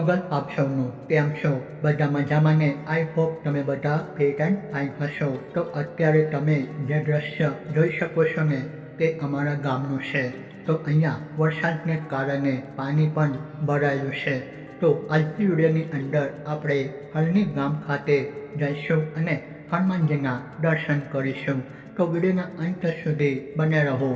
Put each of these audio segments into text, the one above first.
સ્વાગત આપ સૌનું કેમ છો બધા મજામાં ને આઈ હોપ તમે બધા ફિટ એન્ડ ફાઇન હશો તો અત્યારે તમે જે દ્રશ્ય જોઈ શકો છો ને તે અમારા ગામનું છે તો અહીંયા વરસાદને કારણે પાણી પણ ભરાયેલું છે તો આજની વિડીયોની અંદર આપણે હળની ગામ ખાતે જઈશું અને હનુમાનજીના દર્શન કરીશું તો વિડીયોના અંત સુધી બને રહો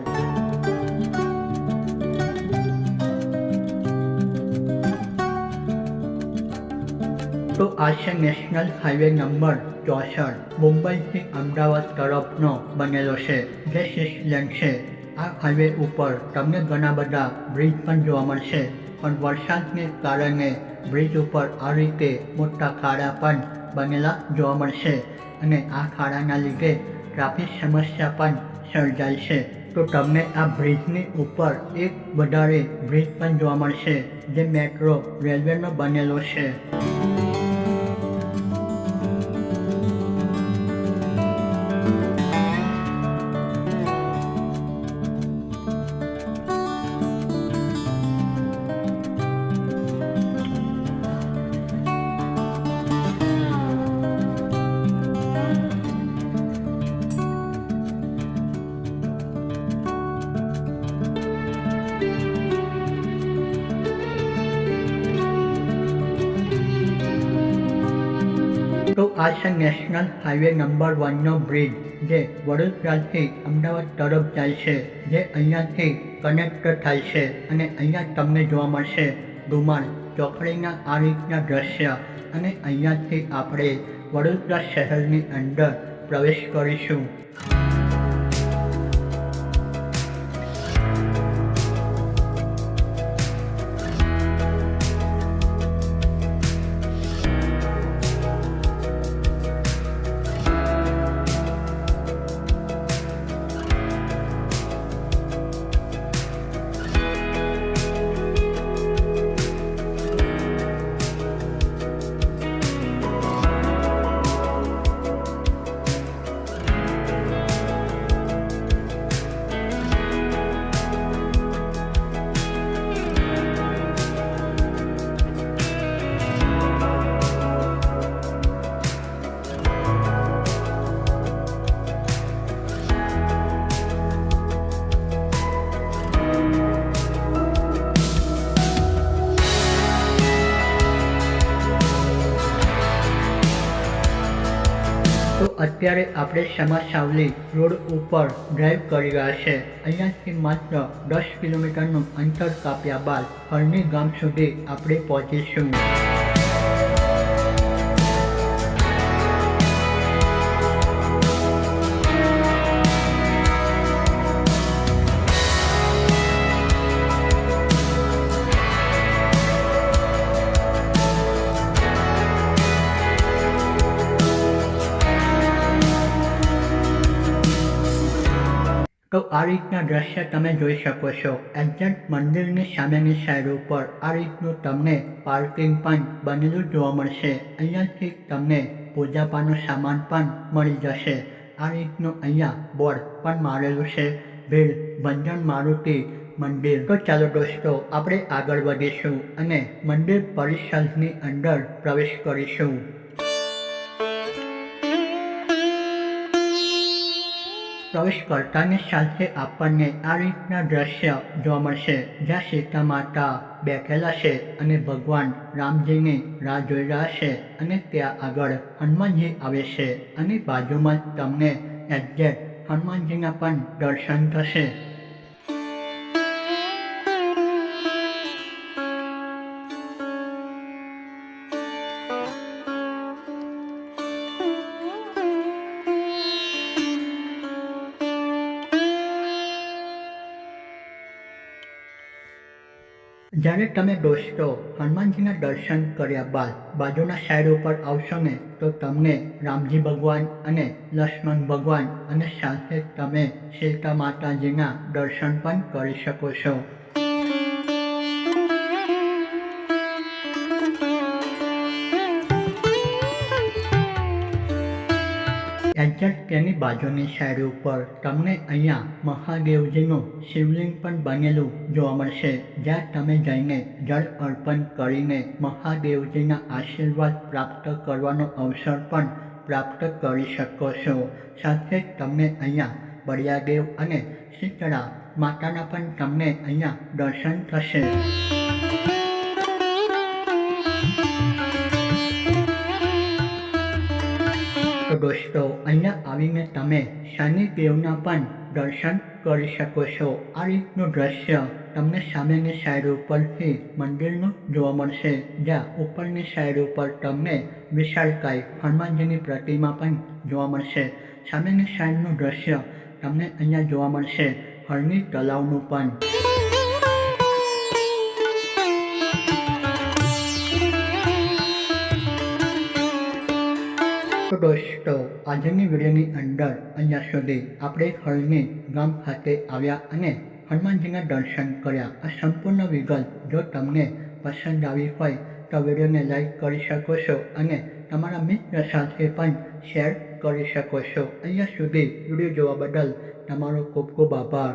તો આ છે નેશનલ હાઈવે નંબર ચોસઠ, મુંબઈથી અમદાવાદ તરફનો બનેલો છે. જે સિક્સ લેન છે. આ હાઈવે ઉપર તમને ઘણા બધા બ્રિજ પણ જોવા મળશે. પણ વરસાદને કારણે બ્રિજ ઉપર આ રીતે મોટા ખાડા પણ બનેલા જોવા મળશે અને આ ખાડાના લીધે ટ્રાફિક સમસ્યા પણ સર્જાય છે. તો તમને આ બ્રિજની ઉપર એક વધારે બ્રિજ પણ જોવા મળશે. જે મેટ્રો રેલવેનો બનેલો છે. તો આ છે નેશનલ હાઈવે નંબર વનનો બ્રિજ જે વડોદરાથી અમદાવાદ તરફ જાય છે. જે અહીંયાથી કનેક્ટ થાય છે અને અહીંયા તમને જોવા મળશે ડુમણ ચોકડીના આ રીતના દ્રશ્ય. અને અહીંયાથી આપણે વડોદરા શહેરની અંદર પ્રવેશ કરીશું. તો અત્યારે આપણે સમા સાવલી રોડ ઉપર ડ્રાઈવ કરી રહ્યા છે. અહીંયાથી માત્ર દસ કિલોમીટરનું અંતર કાપ્યા બાદ હરણી ગામ સુધી આપણે પહોંચીશું. તો આ રીતના દ્રશ્ય તમે જોઈ શકો છો. એક્ઝેક્ટ મંદિરની સામેની સાઈડ ઉપર આ રીતનું તમને પાર્કિંગ પણ બનેલું જોવા મળશે. અહીંયાથી તમને પૂજાપાનો સામાન પણ મળી જશે. આ રીતનું અહીંયા બોર્ડ પણ મારેલું છે. ભીડ, ભંજન, મારુતિ, મંદિર. તો ચાલો દોસ્તો, આપણે આગળ વધીશું અને મંદિર પરિસરની અંદર પ્રવેશ કરીશું. પ્રવેશ કરતાની સાથે આપણને આ રીતના દ્રશ્ય જોવા મળશે. જ્યાં સીતા માતા બેઠેલા છે અને ભગવાન રામજીની રાહ જોઈ રહ્યા છે અને ત્યાં આગળ હનુમાનજી આવે છે અને બાજુમાં તમને એક્ઝેક્ટ હનુમાનજીના પણ દર્શન થશે. જ્યારે તમે દોસ્તો હનુમાનજીના દર્શન કર્યા બાદ બાજુના સાઈડ ઉપર આવશો ને, તો તમને રામજી ભગવાન અને લક્ષ્મણ ભગવાન અને સાથે તમે સીતા માતાજીના દર્શન પણ કરી શકો છો. એક્ઝેક્ટ તેની બાજુની સાઈડ ઉપર તમને અહીંયા મહાદેવજીનું શિવલિંગ પણ બનેલું જોવા મળશે. જ્યાં તમે જઈને જળ અર્પણ કરીને મહાદેવજીના આશીર્વાદ પ્રાપ્ત કરવાનો અવસર પણ પ્રાપ્ત કરી શકો છો. સાથે તમને અહીંયા બળિયાદેવ અને શીતળા માતાના પણ તમને અહીંયા દર્શન થશે. તો અહીંયા આવીને તમે શનિદેવના પણ દર્શન કરી શકો છો. આ રીતનું દ્રશ્ય તમને સામેની સાઈડ ઉપરથી મંદિરનું જોવા મળશે. જ્યાં ઉપરની સાઈડ ઉપર તમને વિશાળકાય હનુમાનજીની પ્રતિમા પણ જોવા મળશે. સામેની સાઈડનું દ્રશ્ય તમને અહીંયા જોવા મળશે. હરણી તલાવનું પણ. દોસ્તો આજની વિડીયોની અંદર અહીંયા સુધી આપણે હળની ગામ ખાતે આવ્યા અને હનુમાનજીના દર્શન કર્યા. આ સંપૂર્ણ વિગત જો તમને પસંદ આવી હોય તો વિડીયોને લાઈક કરી શકો છો અને તમારા મિત્ર સાથે પણ શેર કરી શકો છો. અહીંયા સુધી વીડિયો જોવા બદલ તમારો ખૂબ ખૂબ આભાર.